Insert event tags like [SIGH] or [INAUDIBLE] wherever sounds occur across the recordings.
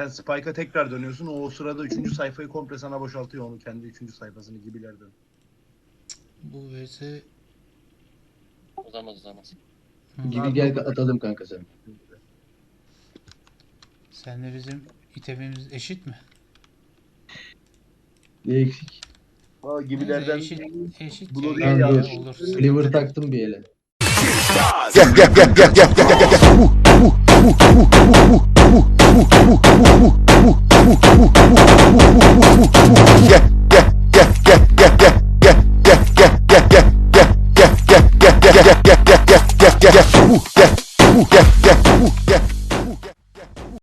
Sen Spike'a tekrar dönüyorsun. O, o sırada üçüncü sayfayı komple sana boşaltıyor onu kendi üçüncü sayfasını gibilerden. Bu vs Uzamaz uzamaz. Gibi gel atalım kanka sen. senle bizim itemimiz eşit mi? Ne eksik? Valla gibilerden eşit, eşit Bu da ya, değil yani ya. olur. Sliver taktım bir ele. Gel gel gel gel gel gel gel gel.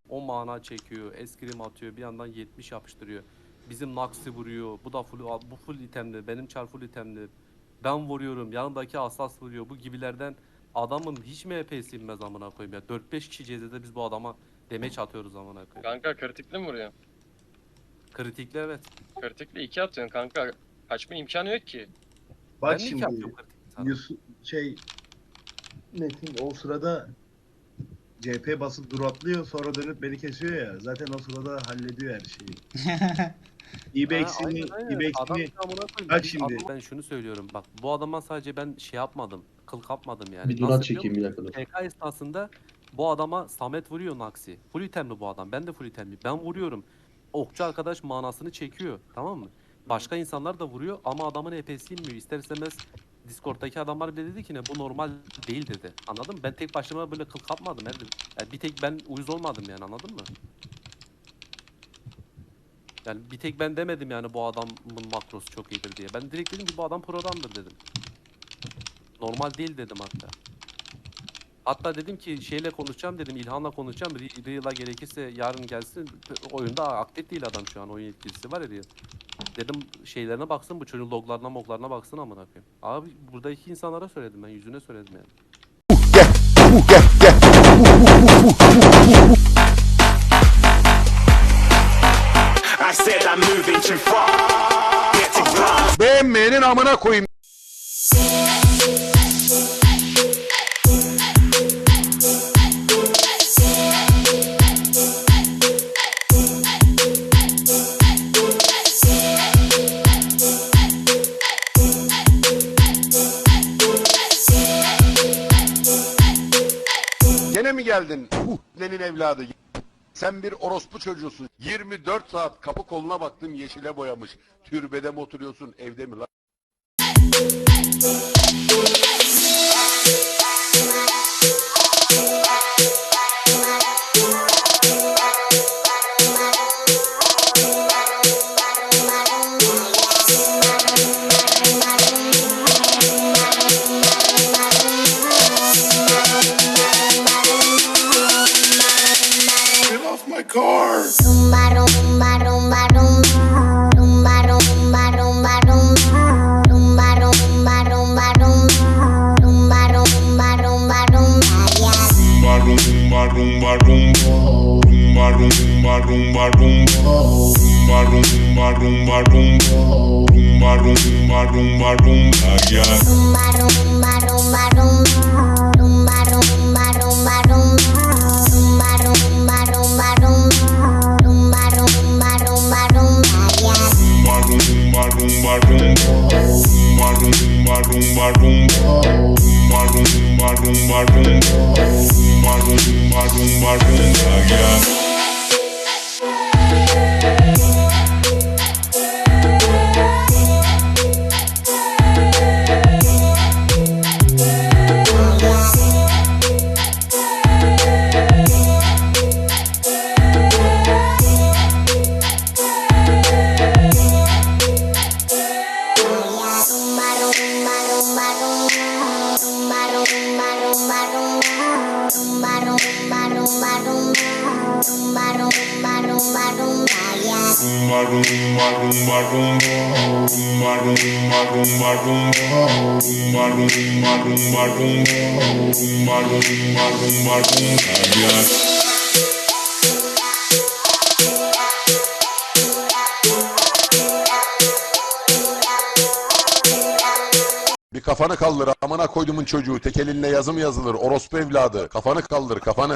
O mana çekiyor, eskrim atıyor, bir yandan 70 yapıştırıyor. Bizim Nax'i vuruyor. Bu da full bu full itemli, benim çar full itemli. Ben vuruyorum, yanındaki asas vuruyor. Bu gibilerden adamın hiç mi EP silmez amına koyayım ya. 4-5 kişi cezede biz bu adama demeç atıyoruz amına koyayım. Kanka kritikli mi vuruyor? Kritikli evet. Kritikli iki atıyorsun kanka. Kaçma imkanı yok ki. bak ben şimdi. Yusuf şey Metin o sırada CP basıp dur atlıyor sonra dönüp beni kesiyor ya. Zaten o sırada hallediyor her şeyi. [LAUGHS] İbeksini, İbeksini. Bak şimdi. Ben şunu söylüyorum bak bu adama sadece ben şey yapmadım. Kıl kapmadım yani. Bir Nasıl biliyor çekeyim bir dakika dur. PK esnasında bu adama Samet vuruyor Naksi. Full itemli bu adam. Ben de full itemli. Ben vuruyorum. Okçu arkadaş manasını çekiyor. Tamam mı? Başka insanlar da vuruyor ama adamın EP'si inmiyor. İster istemez Discord'daki adamlar bile dedi ki ne bu normal değil dedi. Anladın mı? Ben tek başıma böyle kıl kapmadım Erdem. Yani bir tek ben uyuz olmadım yani anladın mı? Yani bir tek ben demedim yani bu adamın makrosu çok iyidir diye. Ben direkt dedim ki bu adam programdır dedim. Normal değil dedim hatta. Hatta dedim ki şeyle konuşacağım dedim İlhan'la konuşacağım. Re- Real'a gerekirse yarın gelsin. Oyunda aktif değil adam şu an oyun yetkilisi var ya Real. Dedim şeylerine baksın bu çocuğun loglarına moglarına baksın amına koyayım. Abi buradaki insanlara söyledim ben yüzüne söyledim yani. Uh, gel gel I said I'm moving too far. Get to grind. Beğenmeyenin amına koyayım. Geldin? Uh, senin evladı. Sen bir orospu çocuğusun. 24 saat kapı koluna baktım yeşile boyamış. Türbede mi oturuyorsun evde mi lan? my car. Zumba, rumba, rumba, rumba. Rumba, rumba, rumba, rumba. Rumba, rumba, rumba, rumba. Rumba, rumba, rumba, rumba, yeah. Rumba, rumba, rumba, rumba. Rumba, rumba, rumba, rumba. Rumba, rumba, rumba, rumba. Rumba, rumba, rumba, rumba, yeah. Rumba, rumba, rumba, rumba. Rumba, Bir kafanı kaldır amına koydumun çocuğu. Tek elinle yazım yazılır. Orospu evladı. Kafanı kaldır kafanı.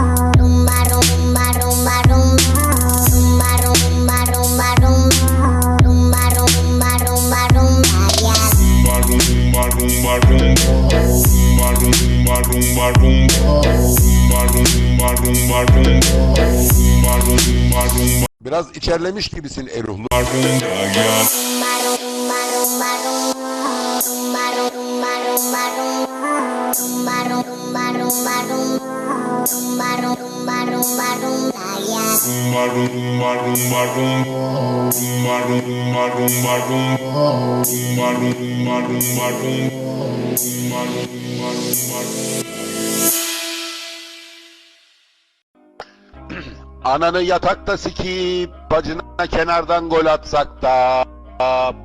Biraz içerlemiş gibisin Eruhlu. Ananı yatakta sikip bacına kenardan gol atsak da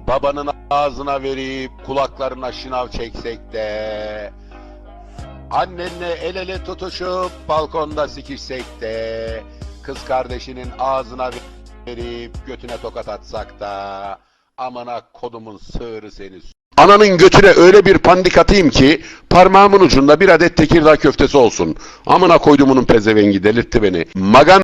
babanın ağzına verip kulaklarına şınav çeksek de annenle el ele tutuşup balkonda sikişsek de kız kardeşinin ağzına verip götüne tokat atsak da amana kodumun sığırı seni Ananın götüne öyle bir pandik atayım ki parmağımın ucunda bir adet Tekirdağ köftesi olsun. Amına koydumunun pezevengi delirtti beni. Magan